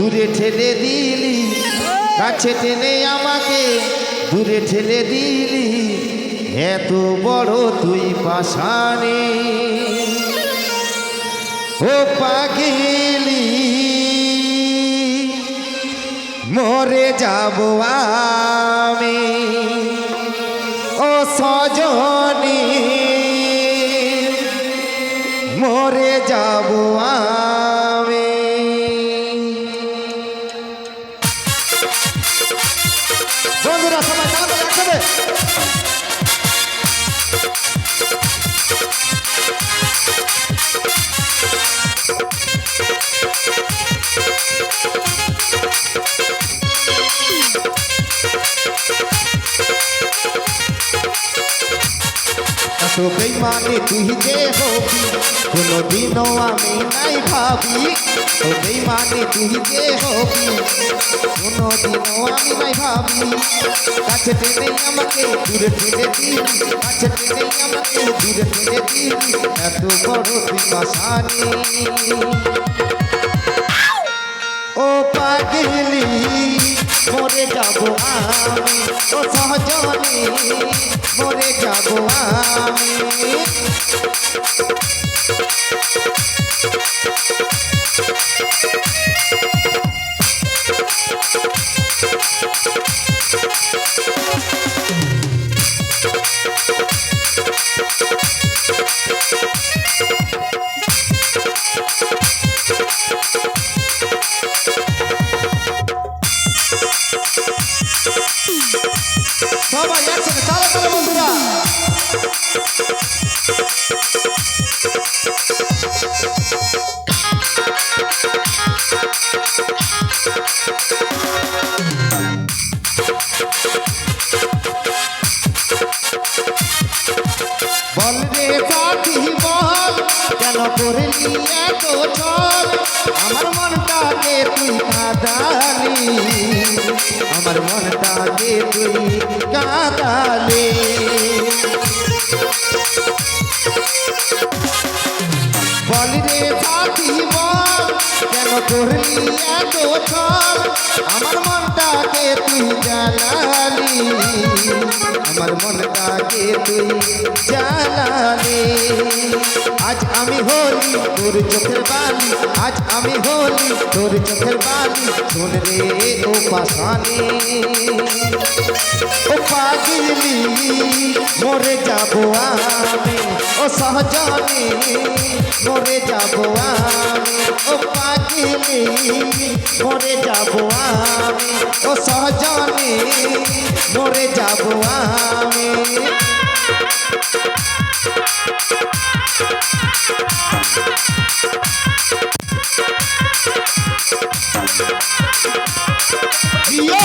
দূরে ঠেলে দিলি, কাছে টেনে আমাকে দূরে ঠেলে দিলি, এত বড় তুই পাশানে। ও পাগিলি, মরে যাব আমি। ও সজনী, মরে যাব আমি। বন্ধুরা সবাই তাড়াতাড়ি একসাথে এত বেইমানি তুই যে হবি কোনো দিনও আমি নাই ভাবি। তো বেইমানি তুই যে হবি কোনো আমি নাই ভাবি। কাছে টেনে আমাকে দূরে ঠেলে দিবি, কাছে টেনে আমাকে দূরে ঠেলে দিবি, এত বড় তুই পাশানি ও পাগলি মরে যাব আমি। ও সহজনি মরে যাব আমি। সবাই একসাথে তারা তারা বন্ধুরা বল রে কেন করলি এত ছল আমার মনটাকে তুই কাঁদালি। আমার মনটাকে তুই কাঁদালি। করলি এত ছল আমার মনটাকে তুই জানালি আমার মনটাকে তুই জানালি আজ আমি হলি তোর চোখের বালি। আজ আমি হলি তোর চোখের বালি। শোন রে ও পাশানি। ও পাগলি, মরে যাব আমি। ও সহজনি, মরে যাব আমি। ও পাগলি মরে যাব আমি। ও সহজনি মরে যাব আমি। ইয়ো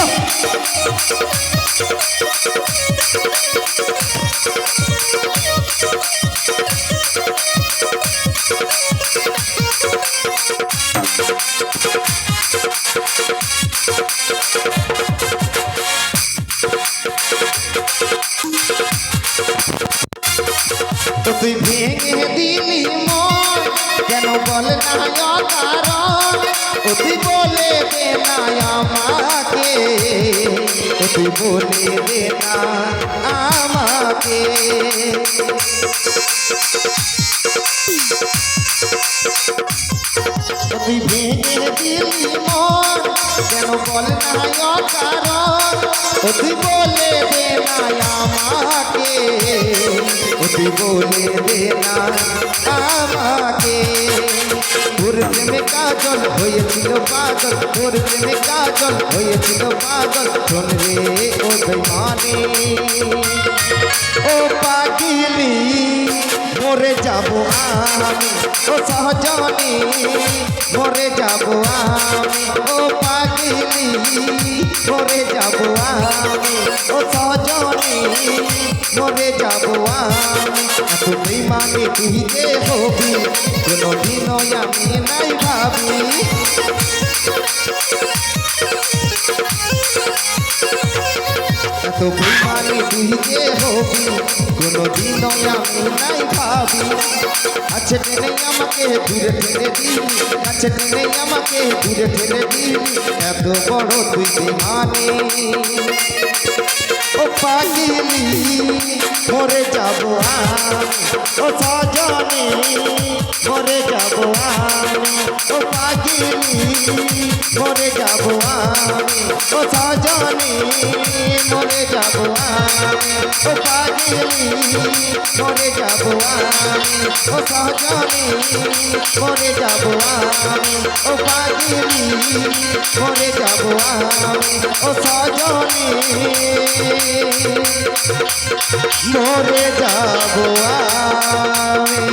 তুই বলে দে না আমাকে ও তুই বলে দে না আমাকে ও তুই ভেঙে দিলি মন কেন বল না কারণ ও তুই বলে দে না আমাকে তুই বলে দে না আমাকে। তোর প্রেমে কাজল হয়েছিল পাগল তোর প্রেমে কাজল হয়েছিল পাগল, শোন রে ও বেমানে ও পাগিলি, মরে যাব আমি, ও সহজনি মরে যাব আমি। ও পাগিলি, মরে যাব আমি, ও সহজনি মরে যাব আমি। বেমানি তুই যে হবি কোনো আমি নাই ভাবি। এত বেমানি তুই যে হবি কোনোদিনও আমি নাই ভাবি। কাছে টেনে আমাকে দূরে ঠেলে দিবি কাছে টেনে আমাকে দূরে ঠেলে দিবি এত বড় তুই বেমানি ও পাগিলি, মরে যাব ও সজনি। আমি ও পাগিলি মরে যাব আমি। ও সজনি, মরে যাব আমি। ও পাগিলি মরে যাব আমি। ও সজনি, মরে যাব আমি। ও পাগিলি মরে যাব আমি। ও সজনি, মরে যাব আমি।